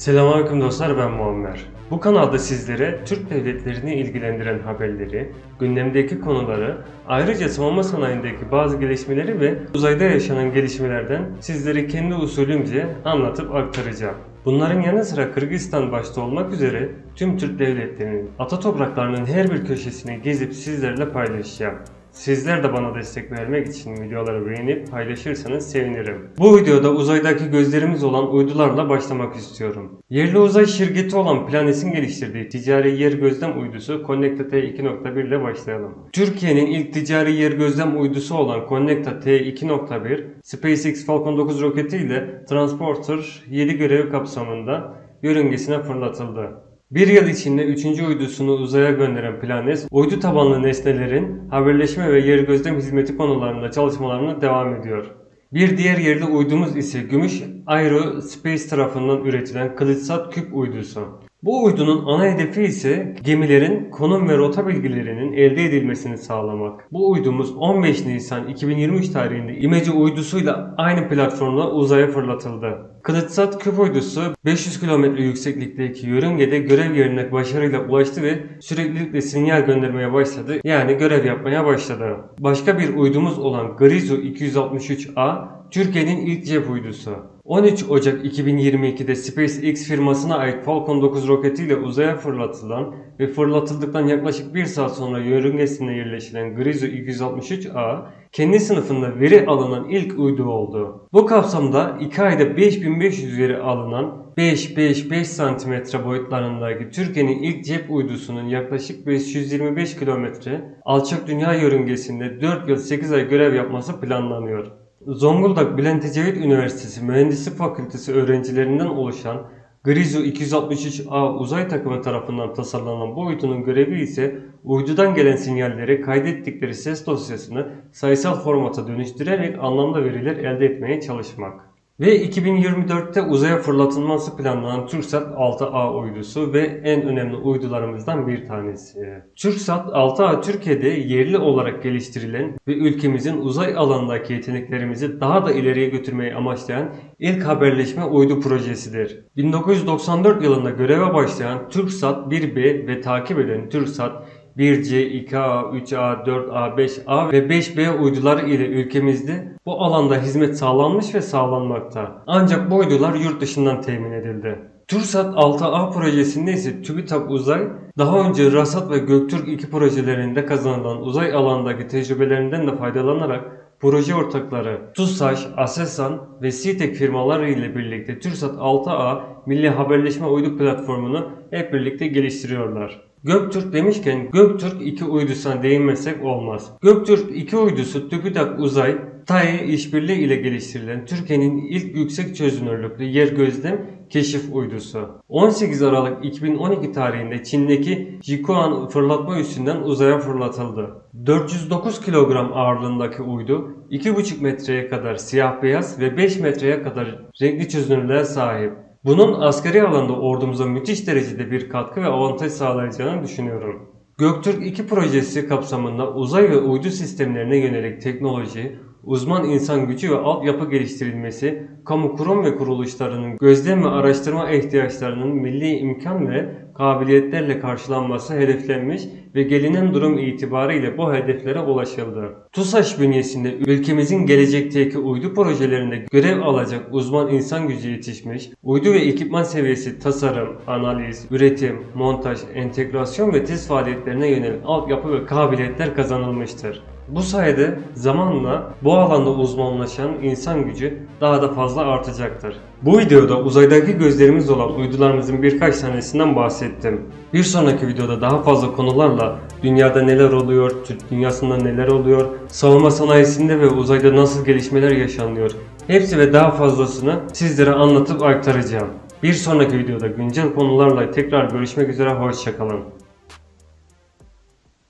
Selamünaleyküm dostlar ben Muammer. Bu kanalda sizlere Türk devletlerini ilgilendiren haberleri, gündemdeki konuları, ayrıca savunma sanayindeki bazı gelişmeleri ve uzayda yaşanan gelişmelerden sizlere kendi usulümce anlatıp aktaracağım. Bunların yanı sıra Kırgızistan başta olmak üzere tüm Türk devletlerinin, ata topraklarının her bir köşesini gezip sizlerle paylaşacağım. Sizler de bana destek vermek için videoları beğenip paylaşırsanız sevinirim. Bu videoda uzaydaki gözlerimiz olan uydularla başlamak istiyorum. Yerli uzay şirketi olan Planes'in geliştirdiği ticari yer gözlem uydusu Connecta T2.1 ile başlayalım. Türkiye'nin ilk ticari yer gözlem uydusu olan Connecta T2.1, SpaceX Falcon 9 roketiyle Transporter 7 görev kapsamında yörüngesine fırlatıldı. Bir yıl içinde 3. uydusunu uzaya gönderen Planes, uydu tabanlı nesnelerin haberleşme ve yer gözlem hizmeti konularında çalışmalarına devam ediyor. Bir diğer yerli uydumuz ise Gümüş Aerospace tarafından üretilen Kılıçsat Küp uydusu. Bu uydunun ana hedefi ise gemilerin konum ve rota bilgilerinin elde edilmesini sağlamak. Bu uydumuz 15 Nisan 2023 tarihinde İmece uydusuyla aynı platformda uzaya fırlatıldı. Kılıçsat küp uydusu 500 km yükseklikteki yörüngede görev yerine başarıyla ulaştı ve süreklilikle sinyal göndermeye başladı. Yani görev yapmaya başladı. Başka bir uydumuz olan Grizo 263A Türkiye'nin ilk cep uydusu. 13 Ocak 2022'de SpaceX firmasına ait Falcon 9 roketiyle uzaya fırlatılan ve fırlatıldıktan yaklaşık 1 saat sonra yörüngesine yerleşilen Grizo 263A kendi sınıfında veri alınan ilk uydu oldu. Bu kapsamda 2 ayda 5500 veri alınan 5-5-5 cm boyutlarındaki Türkiye'nin ilk cep uydusunun yaklaşık 525 kilometre alçak dünya yörüngesinde 4 yıl 8 ay görev yapması planlanıyor. Zonguldak Bülent Ecevit Üniversitesi Mühendislik Fakültesi öğrencilerinden oluşan Grizo 263A uzay takımı tarafından tasarlanan bu uydunun görevi ise uydudan gelen sinyalleri kaydettikleri ses dosyasını sayısal formata dönüştürerek anlamlı veriler elde etmeye çalışmak. Ve 2024'te uzaya fırlatılması planlanan TürkSat 6A uydusu ve en önemli uydularımızdan bir tanesi. TürkSat 6A Türkiye'de yerli olarak geliştirilen ve ülkemizin uzay alanındaki yeteneklerimizi daha da ileriye götürmeyi amaçlayan ilk haberleşme uydu projesidir. 1994 yılında göreve başlayan TürkSat 1B ve takip eden TürkSat 1C, 2A, 3A, 4A, 5A ve 5B uyduları ile ülkemizde bu alanda hizmet sağlanmış ve sağlanmakta. Ancak bu uydular yurt dışından temin edildi. TürkSat 6A projesinde ise TÜBİTAK Uzay daha önce Rasat ve Göktürk 2 projelerinde kazanılan uzay alandaki tecrübelerinden de faydalanarak proje ortakları TUSAŞ, ASELSAN ve SİTEK firmaları ile birlikte TürkSat 6A milli haberleşme uydu platformunu hep birlikte geliştiriyorlar. Göktürk demişken Göktürk 2 uydusuna değinmesek olmaz. Göktürk 2 uydusu TÜBİTAK Uzay, TAE işbirliği ile geliştirilen Türkiye'nin ilk yüksek çözünürlüklü yer gözlem keşif uydusu. 18 Aralık 2012 tarihinde Çin'deki Jiuquan fırlatma üssünden uzaya fırlatıldı. 409 kilogram ağırlığındaki uydu 2,5 metreye kadar siyah beyaz ve 5 metreye kadar renkli çözünürlüğe sahip. Bunun askeri alanda ordumuza müthiş derecede bir katkı ve avantaj sağlayacağını düşünüyorum. Göktürk 2 projesi kapsamında uzay ve uydu sistemlerine yönelik teknoloji, uzman insan gücü ve altyapı geliştirilmesi, kamu kurum ve kuruluşlarının gözlem ve araştırma ihtiyaçlarının milli imkan ve kabiliyetlerle karşılanması hedeflenmiş ve gelinen durum itibariyle bu hedeflere ulaşıldı. TUSAŞ bünyesinde ülkemizin gelecekteki uydu projelerinde görev alacak uzman insan gücü yetişmiş, uydu ve ekipman seviyesi tasarım, analiz, üretim, montaj, entegrasyon ve test faaliyetlerine yönelik altyapı ve kabiliyetler kazanılmıştır. Bu sayede zamanla bu alanda uzmanlaşan insan gücü daha da fazla artacaktır. Bu videoda uzaydaki gözlerimiz olan uydularımızın birkaç tanesinden bahsettim. Bir sonraki videoda daha fazla konularla dünyada neler oluyor, Türk dünyasında neler oluyor, savunma sanayisinde ve uzayda nasıl gelişmeler yaşanıyor, hepsi ve daha fazlasını sizlere anlatıp aktaracağım. Bir sonraki videoda güncel konularla tekrar görüşmek üzere, hoşçakalın.